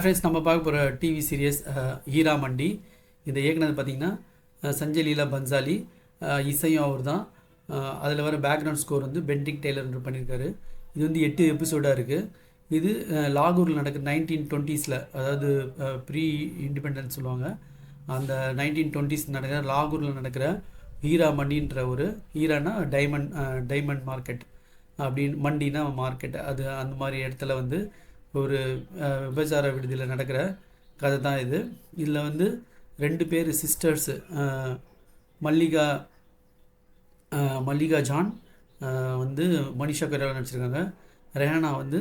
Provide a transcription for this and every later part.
Hi friends நம்ம பார்க்க போகிற டிவி சீரியஸ் ஹீரா மண்டி. இந்த இயக்குனர் பார்த்திங்கன்னா சஞ்சய் லீலா பன்சாலி இசையும் அவர் தான் அதில் வர பேக்ரவுண்ட் ஸ்கோர் வந்து பென்டிக் டெய்லர் பண்ணியிருக்காரு. இது வந்து எட்டு எபிசோடாக இருக்குது இது லாகூரில் நடக்கிற நைன்டீன் டுவெண்ட்டீஸில் அதாவது ப்ரீ இண்டிபெண்டன்ஸ் சொல்லுவாங்க. அந்த நைன்டீன் டுவெண்ட்டீஸ் நடக்கிற லாகூரில் நடக்கிற ஹீரா மண்டின்ற ஒரு ஹீரானா டைமண்ட் டைமண்ட் மார்க்கெட் அப்படின்னு மண்டினா மார்க்கெட் அது அந்த மாதிரி இடத்துல வந்து ஒரு விபச்சார விடுதியில் நடக்கிற கதை தான் இது. இதில் வந்து ரெண்டு பேர் சிஸ்டர்ஸு மல்லிகா மல்லிகா ஜான் வந்து மனிஷா கொய்ராலா நடிச்சிருக்காங்க. ரேனா வந்து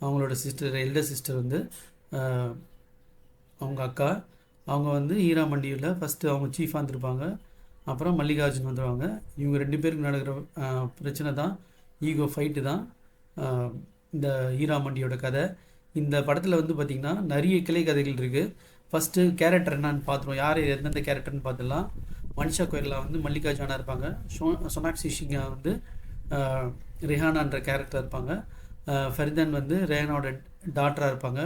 அவங்களோட சிஸ்டர் எல்டர் சிஸ்டர் வந்து அவங்க அக்கா. அவங்க வந்து ஈரா மண்டியில் ஃபஸ்ட்டு அவங்க சீஃபாக இருந்திருப்பாங்க அப்புறம் மல்லிகார்ஜுன் வந்துடுவாங்க இவங்க ரெண்டு பேருக்கு நடக்கிற பிரச்சனை தான் ஈகோ ஃபைட்டு தான் இந்த ஈரா மண்டியோட கதை. இந்த படத்தில் வந்து பார்த்திங்கன்னா நிறைய கிளை கதைகள் இருக்குது ஃபஸ்ட்டு கேரக்டர் என்னன்னு பார்த்துருவோம் யார் எந்தெந்த கேரக்டர்னு பார்த்துடலாம் மனிஷா கோயிலில் வந்து மல்லிகா ஜானா இருப்பாங்க. ஷோ சோனாக்ஷி சிங்கா வந்து ரிஹானான்ற கேரக்டர் இருப்பாங்க. ஃபரிதன் வந்து ரேஹானோட டாக்டராக இருப்பாங்க.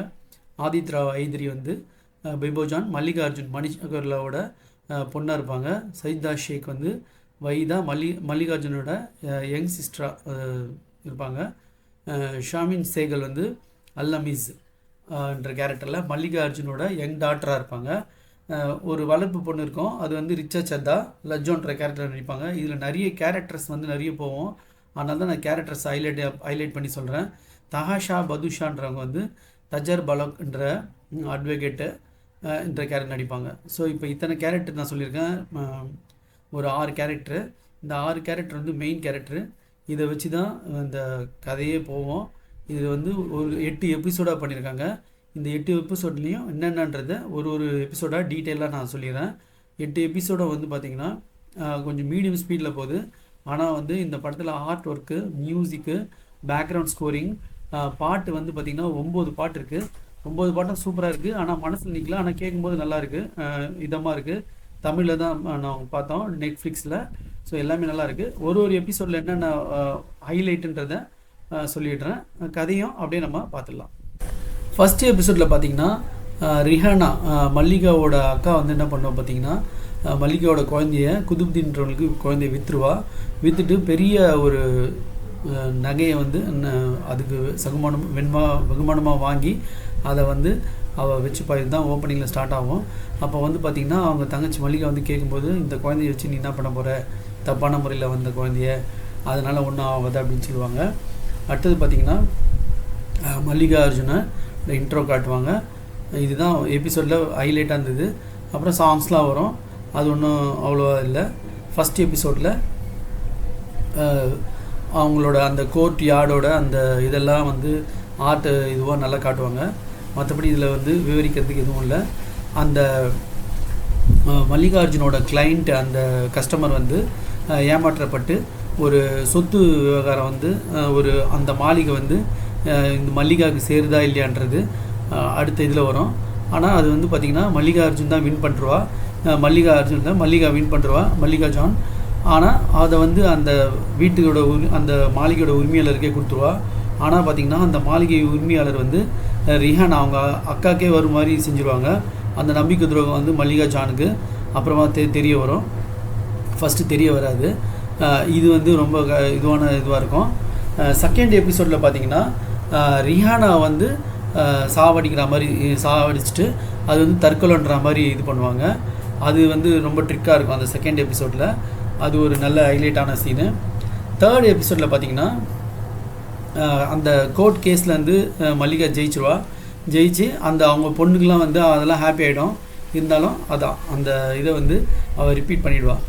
ஆதித் ராவ் ஐதிரி வந்து பிபோஜான் மல்லிகார்ஜுன் மனிஷா கோயிலாவோட பொண்ணாக இருப்பாங்க. சைதா ஷேக் வந்து வைதா மல்லி மல்லிகார்ஜுனோட யங் சிஸ்டராக இருப்பாங்க. ஷாமின் சேகல் வந்து அல்லமீஸ் என்ற கேரக்டரில் மல்லிகார்ஜுனோட யங் டாட்டராக இருப்பாங்க. ஒரு வளர்ப்பு பொண்ணு இருக்கும். அது வந்து ரிச்சா சத்தா லஜ்ஜோன்ற கேரக்டர் நடிப்பாங்க. இதில் நிறைய கேரக்டர்ஸ் வந்து நிறைய போவோம். அதனால தான் நான் கேரக்டர்ஸ் ஹைலைட் ஹைலைட் பண்ணி சொல்கிறேன் தஹாஷா பதுஷான்றவங்க வந்து தஜர் பலக் என்ற அட்வொகேட்டு என்ற கேரக்டர் நடிப்பாங்க. ஸோ இப்போ இத்தனை கேரக்டர் நான் சொல்லியிருக்கேன். ஒரு ஆறு கேரக்டரு இந்த ஆறு கேரக்டர் வந்து மெயின் கேரக்டரு இதை வச்சு தான் இந்த கதையே போவோம். இது வந்து ஒரு எட்டு எபிசோடாக பண்ணியிருக்காங்க இந்த எட்டு எபிசோட்லேயும் என்னென்னன்றதை ஒரு ஒரு எபிசோடாக டீட்டெயிலாக நான் சொல்லிடுறேன். எட்டு எபிசோடை வந்து பார்த்திங்கன்னா கொஞ்சம் மீடியம் ஸ்பீடில் போகுது. ஆனால் வந்து இந்த படத்தில் art work music background scoring பாட்டு வந்து பார்த்திங்கன்னா ஒம்பது பாட்டு இருக்குது ஒம்பது பாட்டும் சூப்பராக இருக்குது ஆனால் மனசில் நிற்கல ஆனால் கேட்கும்போது நல்லா இருக்குது இதமாக இருக்குது தமிழில் தான் நான் பார்த்தோம். நெட்ஃப்ளிக்ஸில் ஸோ எல்லாமே நல்லா இருக்குது ஒரு ஒரு எபிசோடில் என்னென்ன ஹைலைட்டுன்றதை சொல்லிடுறேன். கதையும் அப்படியே நம்ம பார்த்துடலாம். ஃபர்ஸ்ட் எபிசோடில் பார்த்தீங்கன்னா ரிஹானா மல்லிகாவோட அக்கா வந்து என்ன பண்ணுவோம் பார்த்தீங்கன்னா மல்லிகாவோட குழந்தைய குதுப்தீன்றவங்களுக்கு குழந்தைய விற்றுருவா விற்றுட்டு பெரிய ஒரு நகையை வந்து அதுக்கு சகுமானம் வெண்மா வெகுமானமாக வாங்கி அதை வந்து அவள் வச்சு தான் ஓப்பனிங்கில் ஸ்டார்ட் ஆகும். அப்போ வந்து பார்த்திங்கன்னா அவங்க தங்கச்சி மல்லிகை வந்து கேட்கும்போது இந்த குழந்தைய வச்சு நீ என்ன பண்ண போகிற தப்பான முறையில் வந்த குழந்தைய. அதனால் ஒன்றும் ஆகாது அப்படின்னு சொல்லுவாங்க. அடுத்தது பார்த்திங்கன்னா மல்லிகா அர்ஜுனை இன்ட்ரோ காட்டுவாங்க. இதுதான் எபிசோடில் ஹைலைட்டாக இருந்தது. அப்புறம் சாங்ஸ்லாம் வரும். அது ஒன்றும் அவ்வளோவா இல்லை. ஃபஸ்ட் எபிசோடில் அவங்களோட அந்த கோர்ட் யார்டோட அந்த இதெல்லாம் வந்து ஆர்ட் இதுவாக நல்லா காட்டுவாங்க. மற்றபடி இதில் வந்து விவரிக்கிறதுக்கு எதுவும் இல்லை. அந்த மல்லிகார்ஜுனோட கிளைண்ட் அந்த கஸ்டமர் வந்து ஏமாற்றப்பட்டு ஒரு சொத்து விவகாரம் வந்து ஒரு அந்த மாளிகை வந்து இந்த மல்லிகாவுக்கு சேருதா இல்லையான்றது அடுத்த இதில் வரும். ஆனால் அது வந்து பார்த்திங்கன்னா மல்லிகா அர்ஜுன் தான் வின் பண்ணுறவா மல்லிகா அர்ஜுன் தான் மல்லிகா வின் பண்ணுறவா மல்லிகா ஜான். ஆனால் அதை வந்து அந்த வீட்டுக்கோட உரி அந்த மாளிகையோட உரிமையாளருக்கே கொடுத்துருவா. ஆனால் பார்த்திங்கன்னா அந்த மாளிகை உரிமையாளர் வந்து ரிஹான் அவங்க அக்காக்கே வரும் மாதிரி செஞ்சுருவாங்க. அந்த நம்பிக்கை துரோகம் வந்து மல்லிகா ஜானுக்கு அப்புறமா தெ தெரிய வரும். ஃபஸ்ட்டு தெரிய வராது. இது வந்து ரொம்ப இதுவான இதுவாக இருக்கும். செகண்ட் எபிசோடில் பார்த்தீங்கன்னா ரிஹானா வந்து சாவடிக்கிற மாதிரி சாவடிச்சுட்டு அது வந்து தற்கொலைன்ற மாதிரி இது பண்ணுவாங்க. அது வந்து ரொம்ப ட்ரிக்காக இருக்கும் அந்த செகண்ட் எபிசோடில் அது ஒரு நல்ல ஹைலைட்டான சீனு தேர்ட் எபிசோடில் பார்த்தீங்கன்னா அந்த கோர்ட் கேஸ்லேருந்து மல்லிகா ஜெயிச்சிருவா. ஜெயிச்சு அந்த அவங்க பொண்ணுக்கெலாம் வந்து அதெல்லாம் ஹாப்பி ஆகிடும் இருந்தாலும் அதான் அந்த இதை வந்து அவள் ரிப்பீட் பண்ணிவிடுவாள்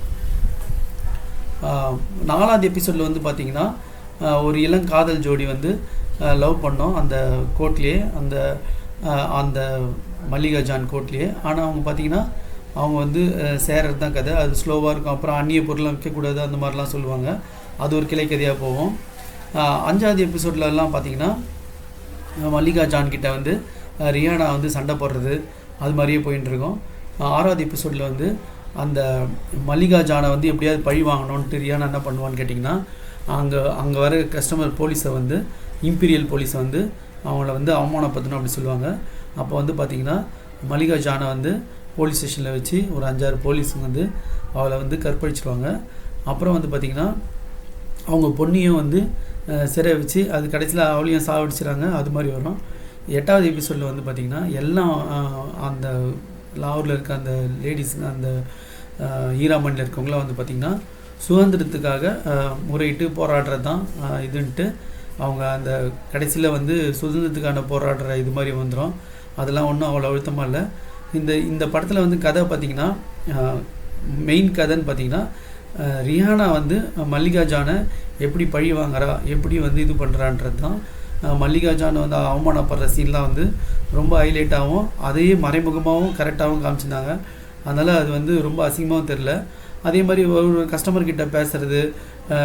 நாலாவது எபிசோடில் வந்து பார்த்திங்கன்னா ஒரு ஒரு இளங்காதல் ஜோடி வந்து லவ் பண்ணோம் அந்த கோர்ட்லேயே அந்த அந்த மல்லிகா ஜான் கோட்லேயே ஆனால் அவங்க பார்த்தீங்கன்னா அவங்க வந்து அஹ் தான் கதை. அது ஸ்லோவாக இருக்கும். அப்புறம் அந்நிய பொருள்லாம் விற்கக்கூடாது அந்த மாதிரிலாம் சொல்லுவாங்க. அது ஒரு கிளை கதையாக போகும். அஞ்சாவது எபிசோட்லலாம் பார்த்தீங்கன்னா மல்லிகா ஜான் கிட்ட வந்து ரியானா வந்து சண்டை போடுறது அது மாதிரியே போயின்னு இருக்கோம் ஆறாவது எபிசோடில் வந்து அந்த மல்லிகா ஜானை வந்து எப்படியாவது பழி வாங்கணுன்ட்டு ரியானா என்ன பண்ணுவான்னு கேட்டிங்கன்னா அங்கே அங்கே வர கஸ்டமர் போலீஸை வந்து இம்பீரியல் போலீஸை வந்து அவங்கள வந்து அவமானப்படுத்தணும் அப்படி சொல்லுவாங்க. அப்போ வந்து பார்த்திங்கன்னா மல்லிகா ஜானை வந்து போலீஸ் ஸ்டேஷனில் வச்சு ஒரு அஞ்சாறு போலீஸுங்க வந்து அவளை வந்து கற்பழிச்சிருவாங்க. அப்புறம் வந்து பார்த்திங்கன்னா அவங்க பொண்ணையும் வந்து அஹ், சிறை வச்சு அது கடைசியில் அவளையும் சாவடிச்சிடுறாங்க. அது மாதிரி வரும். எட்டாவது எபிசோடில் வந்து பார்த்திங்கன்னா எல்லாம் அந்த லாகூரில் இருக்க அந்த லேடிஸுங்க அந்த அஹ், ஈராமணியில் இருக்கவங்களாம் வந்து பார்த்திங்கன்னா சுதந்திரத்துக்காக முறையிட்டு போராடுறது தான் இதுன்ட்டு அவங்க அந்த கடைசியில் வந்து சுதந்திரத்துக்கான போராடுற இது மாதிரி வந்துடும் அதெல்லாம் ஒன்றும் அவ்வளோ அழுத்தமாக இல்லை. இந்த இந்த படத்தில் வந்து கதை பார்த்திங்கன்னா மெயின் கதைன்னு பார்த்திங்கன்னா ரியானா வந்து மல்லிகா ஜானை எப்படி பழி வாங்குறா எப்படி வந்து இது பண்ணுறான்றது தான் மல்லிகா ஜான் வந்து அவமானப்படுற சீன்லாம் வந்து ரொம்ப ஹைலைட்டாகவும் அதையே மறைமுகமாகவும் கரெக்டாகவும் காமிச்சிருந்தாங்க. அதனால் அது வந்து ரொம்ப அசிங்கமாகவும் தெரில அதே மாதிரி ஒரு கஸ்டமர் கிட்ட பேசுறது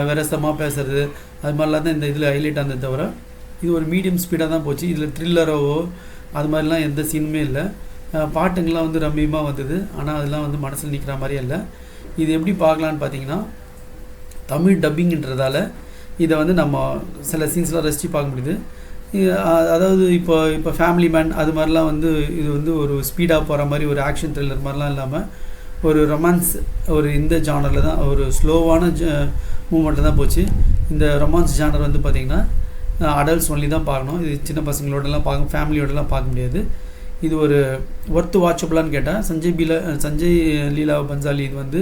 விரசமாக பேசுறது அது மாதிரிலாம் தான் இந்த இதில் ஹைலைட் ஆனது தவிர இது ஒரு மீடியம் ஸ்பீடாக தான் போச்சு. இதில் த்ரில்லரோவோ அது மாதிரிலாம் எந்த சீனுமே இல்லை. பாட்டுங்கள்லாம் வந்து ரம்மியமாக வந்தது. ஆனால் அதெல்லாம் வந்து மனசில் நிற்கிற மாதிரியே இல்லை. இது எப்படி பார்க்கலான்னு பார்த்தீங்கன்னா தமிழ் டப்பிங்கன்றதால இதை வந்து நம்ம சில சீன்ஸ்லாம் ரசித்து பார்க்க முடியுது. அதாவது இப்போ இப்போ ஃபேமிலி மேன் அது மாதிரிலாம் வந்து இது வந்து ஒரு ஸ்பீடாக போகிற மாதிரி ஒரு ஆக்ஷன் த்ரில்லர் மாதிரிலாம் இல்லாமல் ஒரு ரொமான்ஸ் ஒரு இந்த ஜானரில் தான் ஒரு ஸ்லோவான மூமெண்ட்டில் தான் போச்சு. இந்த ரொமான்ஸ் ஜானர் வந்து பார்த்திங்கன்னா அடல்ட்ஸ் ஒன்லி தான் பார்க்கணும். இது சின்ன பசங்களோடலாம் பார்க்க ஃபேமிலியோடலாம் பார்க்க முடியாது. இது ஒரு ஒர்த்து வாட்சபிளான்னு கேட்டால் சஞ்சய் பீலா சஞ்சய் லீலா பன்சாலி இது வந்து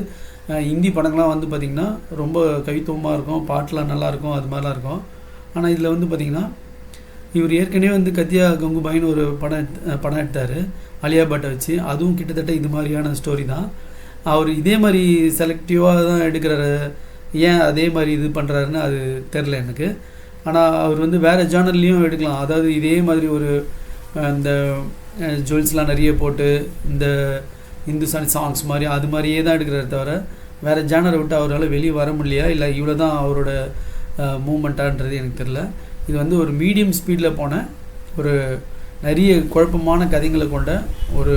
இந்தி ஹிந்தி படங்கள்லாம் வந்து பார்த்திங்கன்னா ரொம்ப கவித்துவமாக இருக்கும் பாட்டெலாம் நல்லாயிருக்கும் அது மாதிரிலாம் இருக்கும். ஆனால் இதில் வந்து பார்த்திங்கன்னா இவர் ஏற்கனவே வந்து கத்தியா கங்குபாயின்னு ஒரு படம் படம் எடுத்தார். அலியா பட்டை வச்சு. அதுவும் கிட்டத்தட்ட இது மாதிரியான ஸ்டோரி தான். அவர் இதே மாதிரி செலக்டிவாக தான் எடுக்கிறாரு. ஏன் அதே மாதிரி இது பண்ணுறாருன்னு அது தெரில எனக்கு. ஆனால் அவர் வந்து வேறு ஜேனல்லையும் எடுக்கலாம். அதாவது இதே மாதிரி ஒரு இந்த ஜுவல்ஸ்லாம் நிறைய போட்டு இந்த இந்துஸ்தானி சாங்ஸ் மாதிரி அது மாதிரியே தான் எடுக்கிறாரு தவிர வேறு ஜேனரை விட்டு அவரால் வெளியே வர முடியலையா? இல்லை இவ்வளோ தான் அவரோட மூமெண்ட்டான்றது எனக்கு தெரில இது வந்து ஒரு மீடியம் ஸ்பீடில் போன ஒரு நிறைய குழப்பமான கதைங்களை கொண்ட ஒரு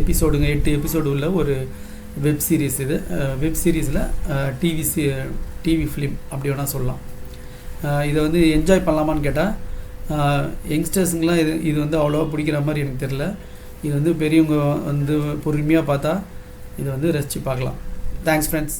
எபிசோடுங்க எட்டு எபிசோடு உள்ள ஒரு வெப் சீரிஸ் இது. வெப் சீரிஸில் டிவி சி டிவி ஃபிலிம் அப்படி வேணால் சொல்லலாம். இதை வந்து என்ஜாய் பண்ணலாமான்னு கேட்டால் யங்ஸ்டர்ஸுங்கெலாம் இது இது வந்து அவ்வளோவா பிடிக்கிற மாதிரி எனக்கு தெரில இது வந்து பெரியவங்க வந்து பொறுமையாக பார்த்தா இதை வந்து ரசித்து பார்க்கலாம். Thanks friends